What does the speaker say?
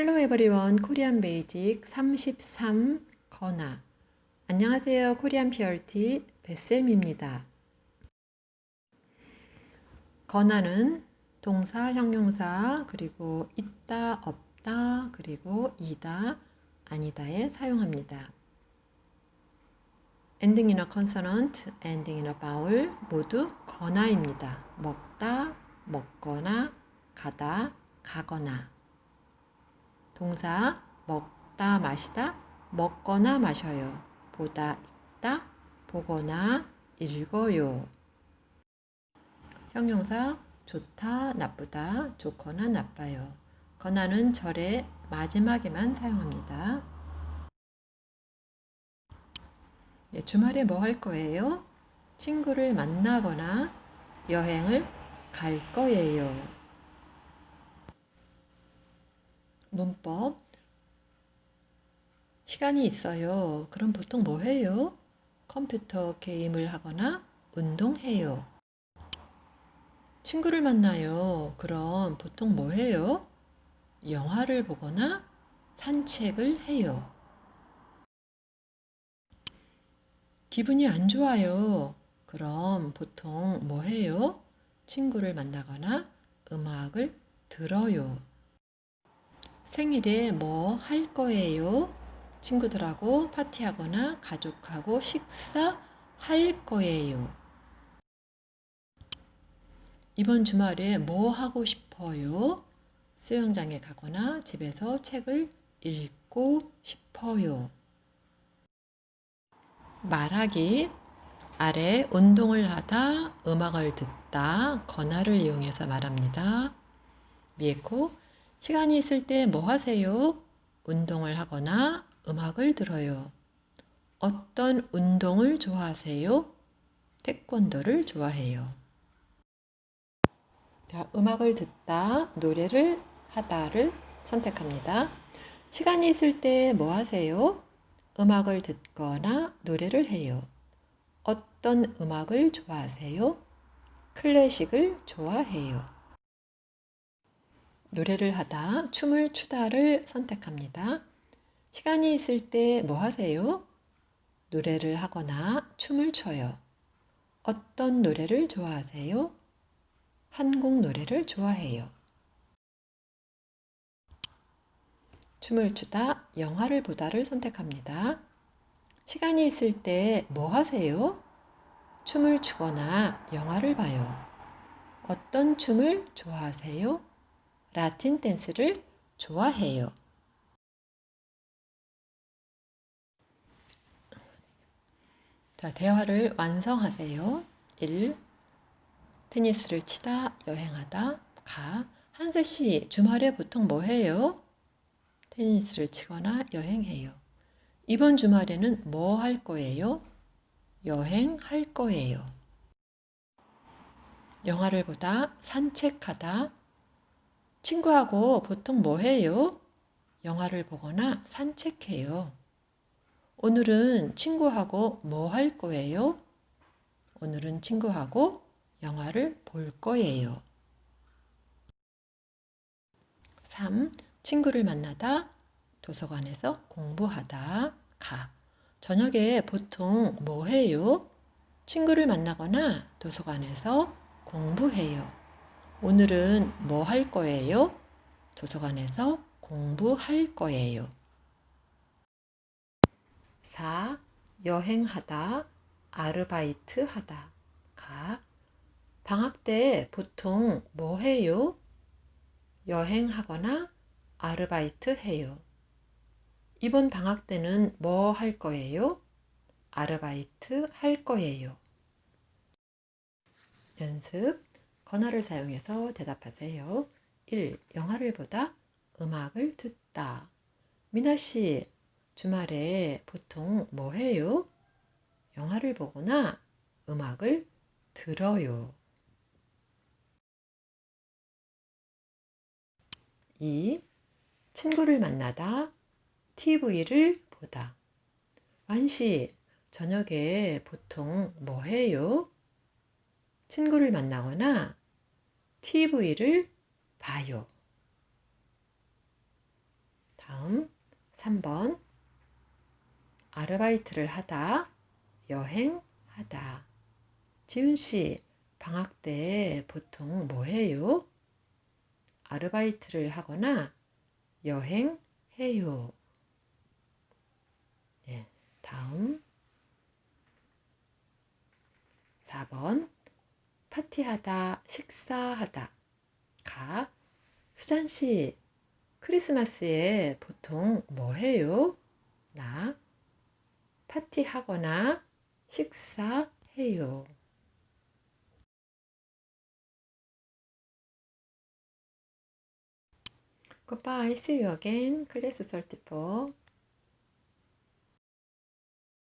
Hello everyone. 코리안 베이직 33 건아. 안녕하세요. 코리안 PRT 베쌤입니다. 건아는 동사, 형용사, 그리고 있다, 없다, 그리고 이다, 아니다에 사용합니다. ending in a consonant, ending in a vowel 모두 건아입니다. 먹다, 먹거나, 가다, 가거나. 동사 먹다 마시다 먹거나 마셔요. 보다 읽다 보거나 읽어요. 형용사 좋다 나쁘다 좋거나 나빠요. 거나는 절의 마지막에만 사용합니다. 네, 주말에 뭐 할 거예요? 친구를 만나거나 여행을 갈 거예요. 문법 시간이 있어요. 그럼 보통 뭐 해요? 컴퓨터 게임을 하거나 운동해요. 친구를 만나요. 그럼 보통 뭐 해요? 영화를 보거나 산책을 해요. 기분이 안 좋아요. 그럼 보통 뭐 해요? 친구를 만나거나 음악을 들어요. 생일에 뭐 할 거예요? 친구들하고 파티하거나 가족하고 식사 할 거예요. 이번 주말에 뭐 하고 싶어요? 수영장에 가거나 집에서 책을 읽고 싶어요. 말하기 아래 운동을 하다, 음악을 듣다, 건화를 이용해서 말합니다. 미에코 시간이 있을 때 뭐 하세요? 운동을 하거나 음악을 들어요. 어떤 운동을 좋아하세요? 태권도를 좋아해요. 자, 음악을 듣다, 노래를 하다를 선택합니다. 시간이 있을 때 뭐 하세요? 음악을 듣거나 노래를 해요. 어떤 음악을 좋아하세요? 클래식을 좋아해요. 노래를 하다, 춤을 추다를 선택합니다. 시간이 있을 때 뭐 하세요? 노래를 하거나 춤을 춰요. 어떤 노래를 좋아하세요? 한국 노래를 좋아해요. 춤을 추다, 영화를 보다를 선택합니다. 시간이 있을 때 뭐 하세요? 춤을 추거나 영화를 봐요. 어떤 춤을 좋아하세요? 라틴 댄스를 좋아해요. 자, 대화를 완성하세요. 1. 테니스를 치다, 여행하다, 가. 한세 씨, 주말에 보통 뭐 해요? 테니스를 치거나 여행해요. 이번 주말에는 뭐 할 거예요? 여행할 거예요. 영화를 보다, 산책하다, 친구하고 보통 뭐 해요? 영화를 보거나 산책해요. 오늘은 친구하고 뭐 할 거예요? 오늘은 친구하고 영화를 볼 거예요. 3. 친구를 만나다, 도서관에서 공부하다, 가. 저녁에 보통 뭐 해요? 친구를 만나거나 도서관에서 공부해요. 오늘은 뭐 할 거예요? 도서관에서 공부할 거예요. 4. 여행하다, 아르바이트 하다. 가. 방학 때 보통 뭐 해요? 여행하거나 아르바이트 해요. 이번 방학 때는 뭐 할 거예요? 아르바이트 할 거예요. 연습. 건화를 사용해서 대답하세요. 1. 영화를 보다 음악을 듣다. 미나 씨, 주말에 보통 뭐 해요? 영화를 보거나 음악을 들어요. 2. 친구를 만나다 TV를 보다. 완씨, 저녁에 보통 뭐 해요? 친구를 만나거나 TV를 봐요. 3번 아르바이트를 하다, 여행하다. 지훈 씨, 방학 때 보통 뭐 해요? 아르바이트를 하거나 여행해요. 네, 다음 4번 파티하다, 식사하다. 가. 수잔 씨, 크리스마스에 보통 뭐 해요? 나. 파티하거나 식사해요. Goodbye. See you again. Class 34.